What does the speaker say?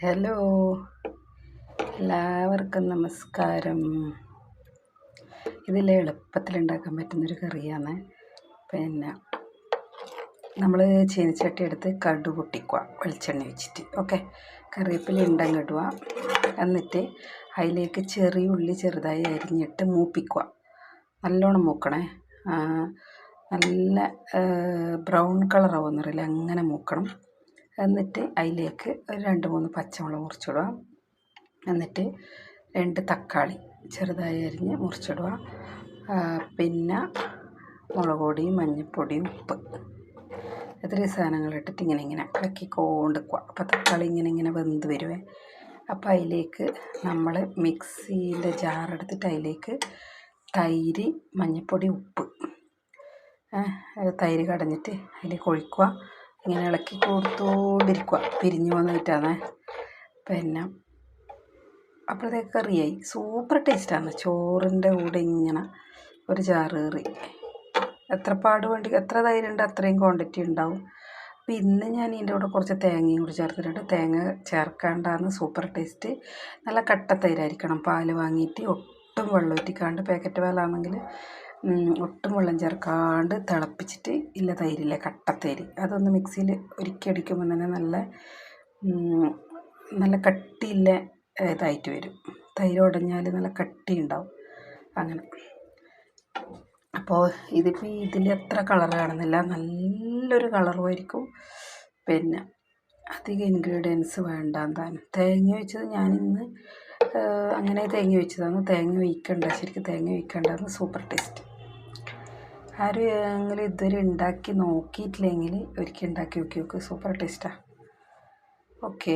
Hello. എല്ലാവർക്കും നമസ്കാരം. ഇതിൽ എളുപ്പത്തിൽ ഉണ്ടാക്കാൻ പറ്റുന്നൊരു കറിയാണ്. പിന്നെ നമ്മൾ ചീനച്ചട്ടി എടുത്ത് കടു പൊട്ടിക്കുക വെളിച്ചെണ്ണ വെച്ചിട്ട് ഓക്കെ? കറിവേപ്പില ഉണ്ടം കിടുക എന്നിട്ട് അതിലേക്ക് ചെറിയ ഉള്ളി ചെറുതായി അരിഞ്ഞിട്ട് മൂപ്പിക്കുക. നല്ലോണം മൂക്കണേ. നല്ല ബ്രൗൺ കളറാവുന്നറിയില്ല അങ്ങനെ മൂക്കണം. എന്നിട്ട് അതിലേക്ക് ഒരു രണ്ട് മൂന്ന് പച്ചമുളക് മുറിച്ചിടുക. എന്നിട്ട് രണ്ട് തക്കാളി ചെറുതായി അരിഞ്ഞ് മുറിച്ചിടുക. പിന്നെ മുളക് പൊടിയും മഞ്ഞൾപ്പൊടിയും ഉപ്പ്. ഇത്രയും സാധനങ്ങൾ ഇട്ടിട്ട് ഇങ്ങനെ ഇങ്ങനെ ഇളക്കിക്കൊണ്ട് അപ്പോൾ തക്കാളി ഇങ്ങനെ ഇങ്ങനെ വെന്ത് വരുവേ. അപ്പോൾ അതിലേക്ക് നമ്മൾ മിക്സിന്റെ ജാറെടുത്തിട്ട് അതിലേക്ക് തൈര് മഞ്ഞൾപ്പൊടി ഉപ്പ്. തൈര് കടഞ്ഞിട്ട് അതിലേക്ക് ഒഴിക്കുക. ഇങ്ങനെ ഇളക്കി കൊടുത്തോണ്ടിരിക്കുക പിരിഞ്ഞു വന്നിട്ടാണ്. പിന്നെ അപ്പോഴത്തേക്ക് കറിയായി. സൂപ്പർ ടേസ്റ്റാണ്. ചോറിന്റെ കൂടെ ഇങ്ങനെ ഒരു ചാറ് കറി. എത്ര പാട് വേണ്ടി എത്ര തൈരുണ്ട് അത്രയും ക്വാണ്ടിറ്റി ഉണ്ടാവും. അപ്പോൾ ഇന്ന് ഞാൻ ഇതിന്റെ കൂടെ കുറച്ച് തേങ്ങയും കൂടി ചേർത്തിട്ടുണ്ട്. തേങ്ങ ചേർക്കാണ്ടാണ് സൂപ്പർ ടേസ്റ്റ്. നല്ല കട്ട തൈരായിരിക്കണം. പാൽ വാങ്ങിയിട്ട് ഒട്ടും വെള്ളം ഒറ്റിക്കാണ്ട് പാക്കറ്റ് പാലാണെങ്കിൽ ഒട്ടും വെള്ളം ചേർക്കാണ്ട് തിളപ്പിച്ചിട്ട് ഇല്ല തൈരില്ലേ കട്ടത്തൈര് അതൊന്ന് മിക്സിയിൽ ഒരുക്കി അടിക്കുമ്പോൾ തന്നെ നല്ല നല്ല കട്ടിയില്ല ഇതായിട്ട് വരും. തൈര് ഉടഞ്ഞാൽ നല്ല കട്ടി ഉണ്ടാവും അങ്ങനെ അപ്പോൾ ഇതിപ്പോൾ ഇതിൽ എത്ര കളർ കാണുന്നില്ല. നല്ലൊരു കളറുമായിരിക്കും. പിന്നെ അധികം ഇൻഗ്രീഡിയൻസ് വേണ്ട താനും തേങ്ങ ഒഴിച്ചത് ഞാനിന്ന് അങ്ങനെ തേങ്ങ ഒഴിച്ചതാണ് തേങ്ങ ഒഴിക്കണ്ട ശരിക്കും തേങ്ങ വയ്ക്കണ്ടെന്ന് സൂപ്പർ ടേസ്റ്റ് ആരും എങ്കിലും ഇതുവരെ ഉണ്ടാക്കി നോക്കിയിട്ടില്ലെങ്കിൽ ഒരിക്കൽ ഉണ്ടാക്കി നോക്കി നോക്ക്. സൂപ്പർ ടേസ്റ്റാണ് ഓക്കെ